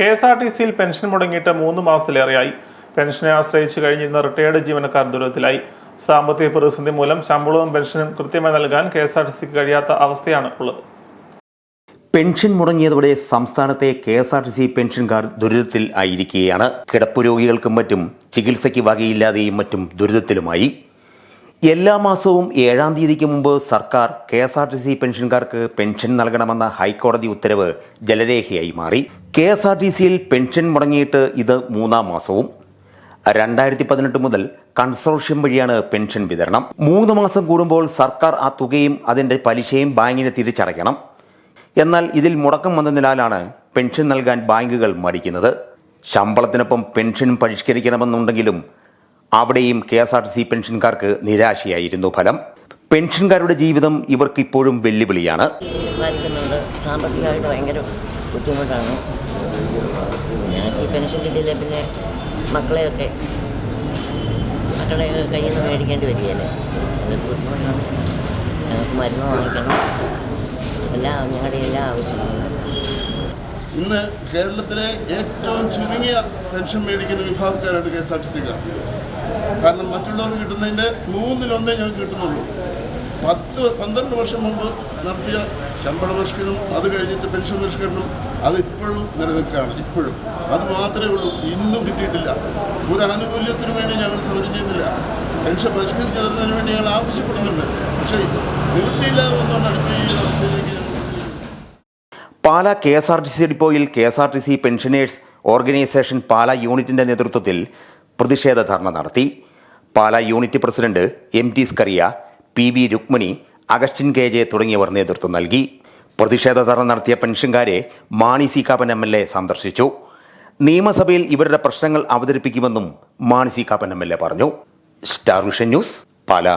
K S R T സിയിൽ pension മുടങ്ങിയിട്ട് മൂന്ന് മാസത്തിലേറെയായി. പെൻഷനെ ആശ്രയിച്ച് കഴിഞ്ഞിരുന്ന റിട്ടയേർഡ് ജീവനക്കാർ ദുരിതത്തിലായി. സാമ്പത്തിക പ്രതിസന്ധി മൂലം ശമ്പളവും പെൻഷനും കൃത്യമായി നൽകാൻ കെ എസ് ആർ ടി സിക്ക് കഴിയാത്ത അവസ്ഥയാണ് ഉള്ളത്. പെൻഷൻ മുടങ്ങിയതോടെ സംസ്ഥാനത്തെ K S R T C പെൻഷൻകാർ ദുരിതത്തിൽ ആയിരിക്കുകയാണ്. കിടപ്പ് രോഗികൾക്കും മറ്റും ചികിത്സയ്ക്ക് വകയില്ലാതെയും മറ്റും ദുരിതത്തിലുമായി. എല്ലാ മാസവും ഏഴാം തീയതിക്ക് മുമ്പ് സർക്കാർ K S R T C പെൻഷൻകാർക്ക് pension നൽകണമെന്ന ഹൈക്കോടതി ഉത്തരവ് ജലരേഖയായി മാറി. കെ എസ് ആർ ടി സിയിൽ പെൻഷൻ മുടങ്ങിയിട്ട് ഇത് മൂന്നാം മാസവും. രണ്ടായിരത്തി പതിനെട്ട് മുതൽ കൺസോർഷ്യം വഴിയാണ് പെൻഷൻ വിതരണം. മൂന്ന് മാസം കൂടുമ്പോൾ സർക്കാർ ആ തുകയും അതിന്റെ പലിശയും ബാങ്കിന് തിരിച്ചടയ്ക്കണം. എന്നാൽ ഇതിൽ മുടക്കം വന്നതിനാലാണ് പെൻഷൻ നൽകാൻ ബാങ്കുകൾ മടിക്കുന്നത്. ശമ്പളത്തിനൊപ്പം പെൻഷനും പരിഷ്കരിക്കണമെന്നുണ്ടെങ്കിലും അവിടെയും K S R T C പെൻഷൻകാർക്ക് നിരാശയായിരുന്നു ഫലം. പെൻഷൻകാരുടെ ജീവിതം ഇവർക്ക് ഇപ്പോഴും വെല്ലുവിളിയാണ്. സാമ്പത്തികമായിട്ട് ഭയങ്കര ബുദ്ധിമുട്ടാണ്. ഈ പെൻഷൻ കിട്ടിയില്ല പിന്നെ മക്കളെയൊക്കെ മക്കളെയൊക്കെ കയ്യിൽ നിന്ന് മേടിക്കേണ്ടി വരികയല്ലേ? അതൊരു ബുദ്ധിമുട്ടാണ്. ഞങ്ങൾക്ക് മരുന്ന് വാങ്ങിക്കണം. എല്ലാ ഞങ്ങളുടെ എല്ലാ ആവശ്യങ്ങളും. ഇന്ന് കേരളത്തിലെ ഏറ്റവും ചുരുങ്ങിയ പെൻഷൻ മേടിക്കുന്ന വിഭാഗക്കാരാണ് കെ എസ് ആർ ടി സിക്കാർ. കാരണം മറ്റുള്ളവർ കിട്ടുന്നതിന്റെ മൂന്നിലൊന്നേ ഞങ്ങൾക്ക് കിട്ടുന്നുള്ളൂ. പത്ത് പന്ത്രണ്ട് വർഷം മുമ്പ് നടത്തിയ ശമ്പള പരിഷ്കരണം അത് കഴിഞ്ഞിട്ട് പെൻഷൻ പരിഷ്കരണം അത് ഇപ്പോഴും നിലനിൽക്കുകയാണ് ഇപ്പോഴും. അത് മാത്രമേ ഉള്ളൂ ഇന്നും കിട്ടിയിട്ടില്ല. ഒരു ആനുകൂല്യത്തിന് വേണ്ടി ഞങ്ങൾ സമരം ചെയ്യുന്നില്ല. പെൻഷൻ പരിഷ്കരിച്ച് തരുന്നതിന് വേണ്ടി ഞങ്ങൾ ആവശ്യപ്പെടുന്നുണ്ട്. പക്ഷേ നിവൃത്തിയില്ലാതെ വന്നുകൊണ്ടാണ് ഇപ്പോൾ ഈ അവസ്ഥയിലേക്ക് Pala K S R T C ഡിപ്പോയിൽ K S R T C pensioners organisation Pala യൂണിറ്റിന്റെ നേതൃത്വത്തിൽ പ്രതിഷേധ ധർണ നടത്തി. Pala unit president M T Scaria P V Rukmini Augustine K J തുടങ്ങിയവർ നേതൃത്വം നൽകി. പ്രതിഷേധ ധർണ നടത്തിയ പെൻഷൻകാരെ Mani C Kappan M L A സന്ദർശിച്ചു. നിയമസഭയിൽ ഇവരുടെ പ്രശ്നങ്ങൾ അവതരിപ്പിക്കുമെന്നും Mani C Kappan M L A പറഞ്ഞു. Star vision news Pala.